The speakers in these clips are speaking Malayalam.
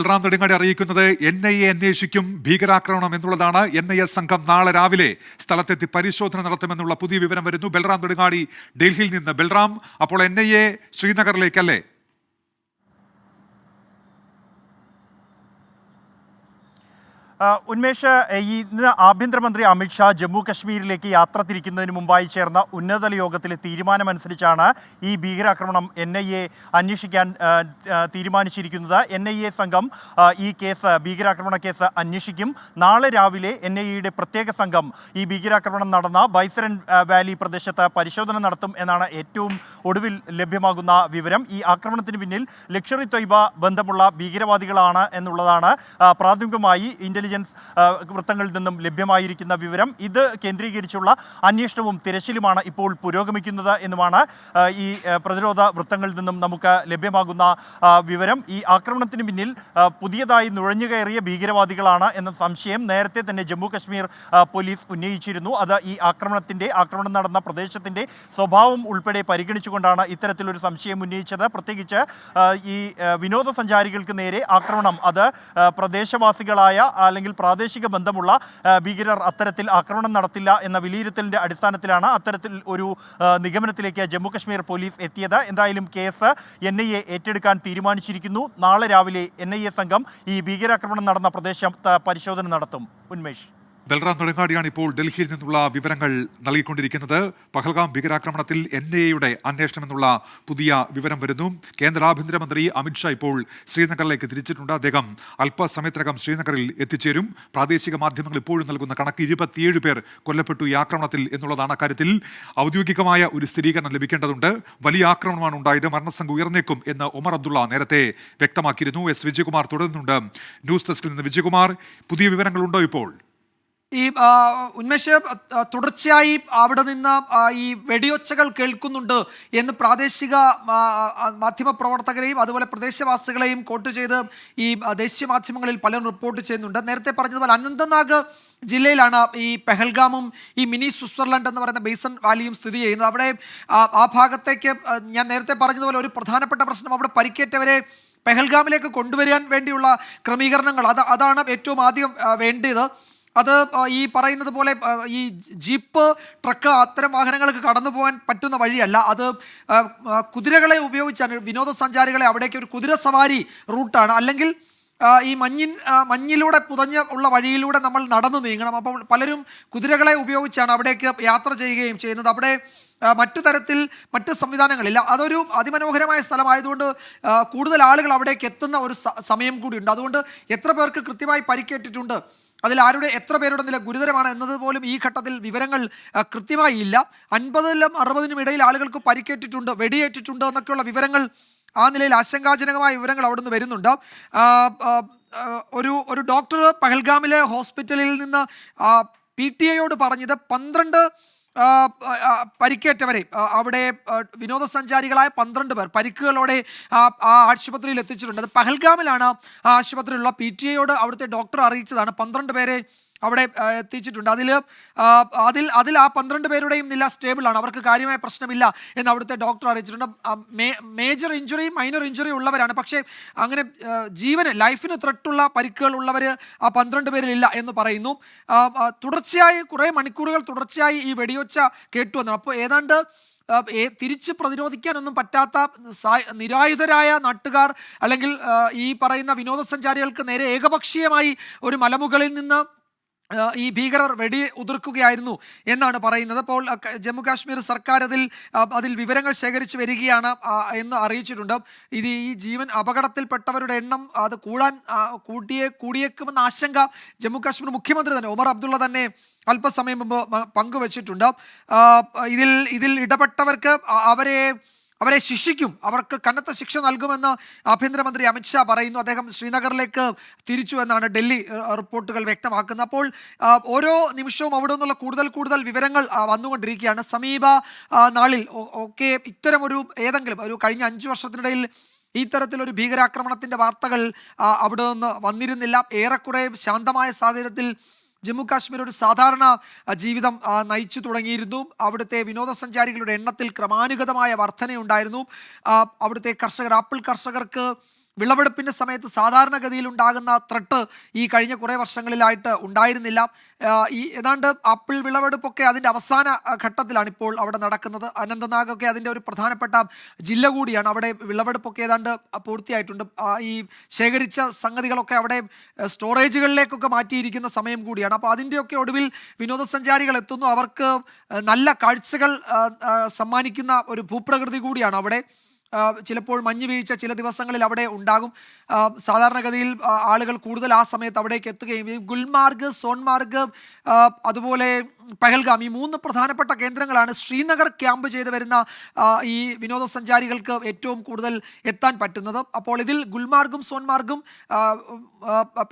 ബൽറാം നെടുങ്ങാടി അറിയിക്കുന്നത് എൻ ഐ എ അന്വേഷിക്കും ഭീകരാക്രമണം എന്നുള്ളതാണ് എൻ ഐ എ സംഘം നാളെ രാവിലെ സ്ഥലത്തെത്തി പരിശോധന നടത്തുമെന്നുള്ള പുതിയ വിവരം വരുന്നു. ബൽറാം നെടുങ്ങാടി ഡൽഹിയിൽ നിന്ന്. ബൽറാം അപ്പോൾ എൻ ഐ എ ശ്രീനഗറിലേക്കല്ലേ? ഉന്മേഷ് ഇന്ന് ആഭ്യന്തരമന്ത്രി അമിത്ഷാ ജമ്മു കശ്മീരിലേക്ക് യാത്ര തിരിക്കുന്നതിന് മുമ്പായി ചേർന്ന ഉന്നതതല യോഗത്തിലെ തീരുമാനമനുസരിച്ചാണ് ഈ ഭീകരാക്രമണം എൻ ഐ എ അന്വേഷിക്കാൻ തീരുമാനിച്ചിരിക്കുന്നത്. എൻ ഐ എ സംഘം ഈ കേസ് ഭീകരാക്രമണ കേസ് അന്വേഷിക്കും. നാളെ രാവിലെ എൻ ഐ എയുടെ പ്രത്യേക സംഘം ഈ ഭീകരാക്രമണം നടന്ന ബൈസരൻ വാലി പ്രദേശത്ത് പരിശോധന നടത്തും എന്നാണ് ഏറ്റവും ഒടുവിൽ ലഭ്യമാകുന്ന വിവരം. ഈ ആക്രമണത്തിന് പിന്നിൽ ലക്ഷറി തൊയ്ബ ബന്ധമുള്ള ഭീകരവാദികളാണ് എന്നുള്ളതാണ് പ്രാഥമികമായി പ്രാഥമികമായി ഇന്റലിജൻസ് വൃത്തങ്ങളിൽ നിന്നും ലഭ്യമായിരിക്കുന്ന വിവരം ഇത് കേന്ദ്രീകരിച്ചുള്ള അന്വേഷണവും തിരച്ചിലുമാണ് ഇപ്പോൾ പുരോഗമിക്കുന്നത് എന്നുമാണ് ഈ പ്രതിരോധ വൃത്തങ്ങളിൽ നിന്നും നമുക്ക് ലഭ്യമാകുന്ന വിവരം. ഈ ആക്രമണത്തിന് പിന്നിൽ പുതിയതായി പുതിയതായി നുഴഞ്ഞുകയറിയ ഭീകരവാദികളാണ് എന്ന സംശയം നേരത്തെ തന്നെ ജമ്മു കശ്മീർ പോലീസ് ഉന്നയിച്ചിരുന്നു. അത് ഈ ആക്രമണത്തിന്റെ ആക്രമണം നടന്ന പ്രദേശത്തിന്റെ സ്വഭാവം ഉൾപ്പെടെ പരിഗണിച്ചുകൊണ്ടാണ് ഇത്തരത്തിലൊരു സംശയം ഉന്നയിച്ചത്. പ്രത്യേകിച്ച് ഈ വിനോദസഞ്ചാരികൾക്ക് നേരെ ആക്രമണം. അത് പ്രദേശവാസികളായ അല്ലെങ്കിൽ പ്രാദേശിക ബന്ധമുള്ള ഭീകരർ അത്തരത്തിൽ ആക്രമണം നടത്തില്ല എന്ന വിലയിരുത്തലിന്റെ അടിസ്ഥാനത്തിലാണ് അത്തരത്തിൽ ഒരു നിഗമനത്തിലേക്ക് ജമ്മു കശ്മീർ പോലീസ് എത്തിയത്. എന്തായാലും കേസ് എൻ ഐ എ ഏറ്റെടുക്കാൻ തീരുമാനിച്ചിരിക്കുന്നു. നാളെ രാവിലെ എൻ ഐ എ സംഘം ഈ ഭീകരാക്രമണം നടന്ന പ്രദേശം പരിശോധന നടത്തും. ഉന്മേഷ്. ബൽറാം നെടുങ്ങാടിയാണ് ഇപ്പോൾ ഡൽഹിയിൽ നിന്നുള്ള വിവരങ്ങൾ നൽകിക്കൊണ്ടിരിക്കുന്നത്. പഹൽഗാം ഭീകരാക്രമണത്തിൽ എൻ ഐ എയുടെ അന്വേഷണം എന്നുള്ള പുതിയ വിവരം വരുന്നു. കേന്ദ്ര ആഭ്യന്തരമന്ത്രി അമിത്ഷാ ഇപ്പോൾ ശ്രീനഗറിലേക്ക് തിരിച്ചിട്ടുണ്ട്. അദ്ദേഹം അല്പസമയത്തിനകം ശ്രീനഗറിൽ എത്തിച്ചേരും. പ്രാദേശിക മാധ്യമങ്ങൾ ഇപ്പോഴും നൽകുന്ന കണക്ക് ഇരുപത്തിയേഴ് പേർ കൊല്ലപ്പെട്ടു ഈ ആക്രമണത്തിൽ എന്നുള്ളതാണ് അക്കാര്യത്തിൽ. ഔദ്യോഗികമായ ഒരു സ്ഥിരീകരണം ലഭിക്കേണ്ടതുണ്ട്. വലിയ ആക്രമണമാണ് ഉണ്ടായത്. മരണസംഖ്യ ഉയർന്നേക്കും എന്ന് ഒമർ അബ്ദുള്ള നേരത്തെ വ്യക്തമാക്കിയിരുന്നു. എസ്. വിജയകുമാർ തുടരുന്നുണ്ട്. ന്യൂസ് ഡെസ്കിൽ നിന്ന് വിജയകുമാർ. പുതിയ വിവരങ്ങളുണ്ടോ ഇപ്പോൾ? ഈ ഉന്മേഷ തുടർച്ചയായി അവിടെ നിന്ന് ഈ വെടിയൊച്ചകൾ കേൾക്കുന്നുണ്ട് എന്ന് പ്രാദേശിക മാധ്യമ പ്രവർത്തകരെയും അതുപോലെ പ്രദേശവാസികളെയും കോട്ട് ചെയ്ത് ഈ ദേശീയ മാധ്യമങ്ങളിൽ പലരും റിപ്പോർട്ട് ചെയ്യുന്നുണ്ട്. നേരത്തെ പറഞ്ഞതുപോലെ അനന്തനാഗ് ജില്ലയിലാണ് ഈ പെഹൽഗാമും ഈ മിനി സ്വിറ്റ്സർലൻഡ് എന്ന് പറയുന്ന ബേസൺ വാലിയും സ്ഥിതി ചെയ്യുന്നത്. അവിടെ ആ, ഭാഗത്തേക്ക് ഞാൻ നേരത്തെ പറഞ്ഞതുപോലെ ഒരു പ്രധാനപ്പെട്ട പ്രശ്നം അവിടെ പരിക്കേറ്റവരെ പെഹൽഗാമിലേക്ക് കൊണ്ടുവരാൻ വേണ്ടിയുള്ള ക്രമീകരണങ്ങൾ. അത് അതാണ് ഏറ്റവും ആദ്യം വേണ്ടത്. അത് ഈ പറയുന്നത് പോലെ ഈ ജീപ്പ് ട്രക്ക് അത്തരം വാഹനങ്ങൾക്ക് കടന്നു പോകാൻ പറ്റുന്ന വഴിയല്ല. അത് കുതിരകളെ ഉപയോഗിച്ചാണ് വിനോദസഞ്ചാരികളെ അവിടേക്ക് ഒരു കുതിര സവാരി റൂട്ടാണ്. അല്ലെങ്കിൽ ഈ മഞ്ഞിൻ മഞ്ഞിലൂടെ പുതഞ്ഞ ഉള്ള വഴിയിലൂടെ നമ്മൾ നടന്നു നീങ്ങണം. അപ്പോൾ പലരും കുതിരകളെ ഉപയോഗിച്ചാണ് അവിടേക്ക് യാത്ര ചെയ്യുകയും ചെയ്യുന്നത്. അവിടെ മറ്റു തരത്തിൽ മറ്റ് സംവിധാനങ്ങളില്ല. അതൊരു അതിമനോഹരമായ സ്ഥലമായതുകൊണ്ട് കൂടുതൽ ആളുകൾ അവിടേക്ക് എത്തുന്ന ഒരു സമയം കൂടിയുണ്ട്. അതുകൊണ്ട് എത്ര പേർക്ക് കൃത്യമായി പരിക്കേറ്റിട്ടുണ്ട് അതിൽ ആരുടെ എത്ര പേരുടെ നില ഗുരുതരമാണ് എന്നത് പോലും ഈ ഘട്ടത്തിൽ വിവരങ്ങൾ കൃത്യമായി ഇല്ല. അൻപതിലും അറുപതിനും ഇടയിൽ ആളുകൾക്ക് പരിക്കേറ്റിട്ടുണ്ട് വെടിയേറ്റിട്ടുണ്ട് എന്നൊക്കെയുള്ള വിവരങ്ങൾ ആ നിലയിൽ ആശങ്കാജനകമായ വിവരങ്ങൾ അവിടുന്ന് വരുന്നുണ്ട്. ഒരു ഒരു ഡോക്ടർ പഹൽഗാമിലെ ഹോസ്പിറ്റലിൽ നിന്ന് പി ടി എയോട് പറഞ്ഞത് പന്ത്രണ്ട് പരിക്കേറ്റവരെ അവിടെ വിനോദസഞ്ചാരികളായ പന്ത്രണ്ട് പേർ പരിക്കുകളോടെ ആ ആശുപത്രിയിൽ എത്തിച്ചിട്ടുണ്ട്. അത് പഹൽഗാമിലാണ് ആ ആശുപത്രിയിലുള്ള പി ടി എയോട് അവിടുത്തെ ഡോക്ടർ അറിയിച്ചതാണ്. പന്ത്രണ്ട് പേരെ അവിടെ എത്തിച്ചിട്ടുണ്ട്. അതിൽ അതിൽ അതിൽ ആ പന്ത്രണ്ട് പേരുടെയും നില സ്റ്റേബിൾ ആണ്. അവർക്ക് കാര്യമായ പ്രശ്നമില്ല എന്ന് അവിടുത്തെ ഡോക്ടർ അറിയിച്ചിട്ടുണ്ട്. മേജർ ഇഞ്ചുറിയും മൈനർ ഇഞ്ചുറി ഉള്ളവരാണ്. പക്ഷേ അങ്ങനെ ജീവന് ലൈഫിന് ത്രെട്ടുള്ള പരിക്കുകൾ ഉള്ളവർ ആ പന്ത്രണ്ട് പേരിലില്ല എന്ന് പറയുന്നു. തുടർച്ചയായി കുറേ മണിക്കൂറുകൾ തുടർച്ചയായി ഈ വെടിയൊച്ച കേട്ടു വന്നു അപ്പോൾ ഏതാണ്ട് തിരിച്ച് പ്രതിരോധിക്കാനൊന്നും പറ്റാത്ത നിരായുധരായ നാട്ടുകാർ അല്ലെങ്കിൽ ഈ പറയുന്ന വിനോദസഞ്ചാരികൾക്ക് നേരെ ഏകപക്ഷീയമായി ഒരു മലമുകളിൽ നിന്ന് ഈ ഭീകരർ വെടി ഉതിർക്കുകയായിരുന്നു എന്നാണ് പറയുന്നത്. അപ്പോൾ ജമ്മു കാശ്മീർ സർക്കാർ അതിൽ അതിൽ വിവരങ്ങൾ ശേഖരിച്ചു വരികയാണ് എന്ന് അറിയിച്ചിട്ടുണ്ട്. ഇത് ഈ ജീവൻ അപകടത്തിൽപ്പെട്ടവരുടെ എണ്ണം അത് കൂടാൻ കൂട്ടിയേ കൂടിയേക്കുമെന്ന ആശങ്ക ജമ്മു കാശ്മീർ മുഖ്യമന്ത്രി തന്നെ ഉമർ അബ്ദുള്ള തന്നെ അല്പസമയം മുമ്പ് പങ്കുവച്ചിട്ടുണ്ട്. ഇതിൽ ഇതിൽ ഇടപെട്ടവർക്ക് അവരെ അവരെ ശിക്ഷിക്കും. അവർക്ക് കനത്ത ശിക്ഷ നൽകുമെന്ന് ആഭ്യന്തരമന്ത്രി അമിത്ഷാ പറയുന്നു. അദ്ദേഹം ശ്രീനഗറിലേക്ക് തിരിച്ചു എന്നാണ് ഡൽഹി റിപ്പോർട്ടുകൾ വ്യക്തമാക്കുന്നത്. അപ്പോൾ ഓരോ നിമിഷവും അവിടെ നിന്നുള്ള കൂടുതൽ കൂടുതൽ വിവരങ്ങൾ വന്നുകൊണ്ടിരിക്കുകയാണ്. സമീപ നാളിൽ ഒക്കെ ഇത്തരമൊരു ഏതെങ്കിലും ഒരു കഴിഞ്ഞ അഞ്ചു വർഷത്തിനിടയിൽ ഈ തരത്തിലൊരു ഭീകരാക്രമണത്തിന്റെ വാർത്തകൾ അവിടെ നിന്ന് വന്നിരുന്നില്ല. ഏറെക്കുറെ ശാന്തമായ സാഹചര്യത്തിൽ ജമ്മു കാശ്മീർ ഒരു സാധാരണ ജീവിതം നയിച്ചു തുടങ്ങിയിരുന്നു. അവിടുത്തെ വിനോദസഞ്ചാരികളുടെ എണ്ണത്തിൽ ക്രമാനുഗതമായ വർധനയുണ്ടായിരുന്നു. അവിടുത്തെ കർഷകർ ആപ്പിൾ കർഷകർക്ക് വിളവെടുപ്പിന്റെ സമയത്ത് സാധാരണഗതിയിൽ ഉണ്ടാകുന്ന ത്രട്ട് ഈ കഴിഞ്ഞ കുറേ വർഷങ്ങളിലായിട്ട് ഉണ്ടായിരുന്നില്ല. ഈ ഏതാണ്ട് ആപ്പിൾ വിളവെടുപ്പൊക്കെ അതിന്റെ അവസാന ഘട്ടത്തിലാണ് ഇപ്പോൾ അവിടെ നടക്കുന്നത്. അനന്തനാഗൊക്കെ അതിന്റെ ഒരു പ്രധാനപ്പെട്ട ജില്ല കൂടിയാണ്. അവിടെ വിളവെടുപ്പൊക്കെ ഏതാണ്ട് പൂർത്തിയായിട്ടുണ്ട്. ഈ ശേഖരിച്ച സംഗതികളൊക്കെ അവിടെ സ്റ്റോറേജുകളിലേക്കൊക്കെ മാറ്റിയിരിക്കുന്ന സമയം കൂടിയാണ്. അപ്പോൾ അതിന്റെയൊക്കെ ഒടുവിൽ വിനോദസഞ്ചാരികൾ എത്തുന്നു. അവർക്ക് നല്ല കാഴ്ചകൾ സമ്മാനിക്കുന്ന ഒരു ഭൂപ്രകൃതി കൂടിയാണ് അവിടെ. ചിലപ്പോൾ മഞ്ഞ് വീഴ്ച ചില ദിവസങ്ങളിൽ അവിടെ ഉണ്ടാകും. സാധാരണഗതിയിൽ ആളുകൾ കൂടുതൽ ആ സമയത്ത് അവിടേക്ക് എത്തുകയും ഗുൽമാർഗ് സോൺമാർഗ് അതുപോലെ പഹൽഗാം ഈ മൂന്ന് പ്രധാനപ്പെട്ട കേന്ദ്രങ്ങളാണ് ശ്രീനഗർ ക്യാമ്പ് ചെയ്ത് വരുന്ന ഈ വിനോദസഞ്ചാരികൾക്ക് ഏറ്റവും കൂടുതൽ എത്താൻ പറ്റുന്നത്. അപ്പോൾ ഇതിൽ ഗുൽമാർഗും സോൺമാർഗും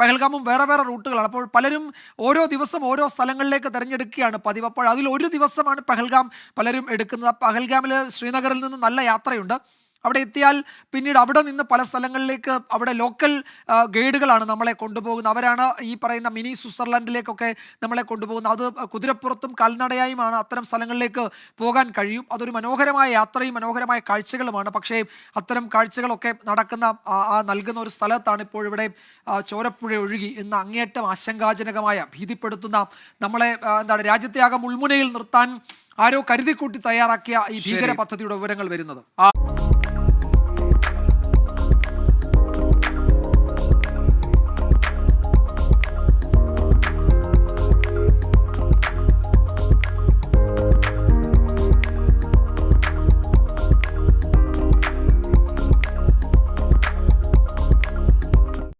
പഹൽഗാമും വേറെ വേറെ റൂട്ടുകളാണ്. അപ്പോൾ പലരും ഓരോ ദിവസം ഓരോ സ്ഥലങ്ങളിലേക്ക് തിരഞ്ഞെടുക്കുകയാണ് പതിവ്. അപ്പോൾ അതിൽ ഒരു ദിവസമാണ് പഹൽഗാം പലരും എടുക്കുന്നത്. പഹൽഗാമിൽ ശ്രീനഗറിൽ നിന്ന് നല്ല യാത്രയുണ്ട്. അവിടെ എത്തിയാൽ പിന്നീട് അവിടെ നിന്ന് പല സ്ഥലങ്ങളിലേക്ക് അവിടെ ലോക്കൽ ഗൈഡുകളാണ് നമ്മളെ കൊണ്ടുപോകുന്നത്. അവരാണ് ഈ പറയുന്ന മിനി സ്വിറ്റ്സർലൻഡിലേക്കൊക്കെ നമ്മളെ കൊണ്ടുപോകുന്നത്. അത് കുതിരപ്പുറത്തും കാൽനടയായുമാണ് അത്തരം സ്ഥലങ്ങളിലേക്ക് പോകാൻ കഴിയും. അതൊരു മനോഹരമായ യാത്രയും മനോഹരമായ കാഴ്ചകളുമാണ്. പക്ഷേ അത്തരം കാഴ്ചകളൊക്കെ നടക്കുന്ന ആ നൽകുന്ന ഒരു സ്ഥലത്താണ് ഇപ്പോൾ ഇവിടെ ചോരപ്പുഴ ഒഴുകി എന്ന അങ്ങേയറ്റം ആശങ്കാജനകമായ ഭീതിപ്പെടുത്തുന്ന നമ്മളെ എന്താണ് രാജ്യത്തെ ആകെ മുൾമുനയിൽ നിർത്താൻ ആരോ കരുതിക്കൂട്ടി തയ്യാറാക്കിയ ഈ ഭീകര പദ്ധതിയുടെ വിവരങ്ങൾ വരുന്നത്.